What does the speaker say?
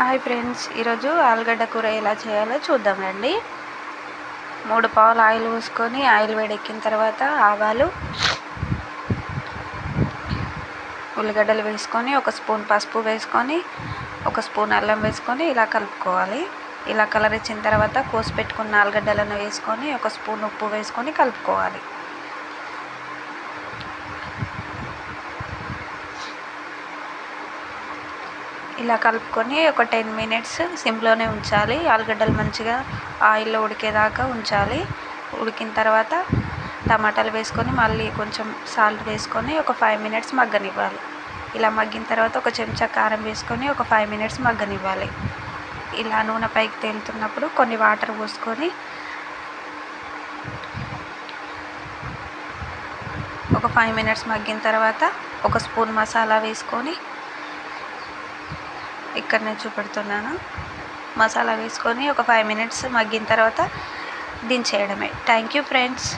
Hi friends ఈరోజు ఆలుగడ్డ కూర ఎలా చేయాలో చూద్దాం రండి మూడు పావులు ఆయిల్ పోసుకొని ఆయిల్ వేడెక్కిన తర్వాత ఆవాలు ఉల్లిగడ్డలు వేసుకొని ఒక స్పూన్ పసుపు వేసుకొని ఒక స్పూన్ అల్లం వేసుకొని ఇలా కలుపుకోవాలి. ఇలా కలర్ ఇచ్చిన తర్వాత కోసి పెట్టుకున్న ఆలుగడ్డలను వేసుకొని ఒక స్పూన్ ఉప్పు వేసుకొని కలుపుకోవాలి. ఇలా కలుపుకొని ఒక టెన్ మినిట్స్ సిమ్లోనే ఉంచాలి. ఆలుగడ్డలు మంచిగా ఆయిల్లో ఉడికేదాకా ఉంచాలి. ఉడికిన తర్వాత టమాటాలు వేసుకొని మళ్ళీ కొంచెం సాల్ట్ వేసుకొని ఒక ఫైవ్ మినిట్స్ మగ్గనివ్వాలి. ఇలా మగ్గిన తర్వాత ఒక చెంచా కారం వేసుకొని ఒక ఫైవ్ మినిట్స్ మగ్గనివ్వాలి. ఇలా నూనె పైకి తేలుతున్నప్పుడు కొన్ని వాటర్ పోసుకొని ఒక ఫైవ్ మినిట్స్ మగ్గిన తర్వాత ఒక స్పూన్ మసాలా వేసుకొని ఇక్కడ నేను చూపెడుతున్నాను. మసాలా వేసుకొని ఒక ఫైవ్ మినిట్స్ మగ్గిన తర్వాత దించేయడమే. Thank you friends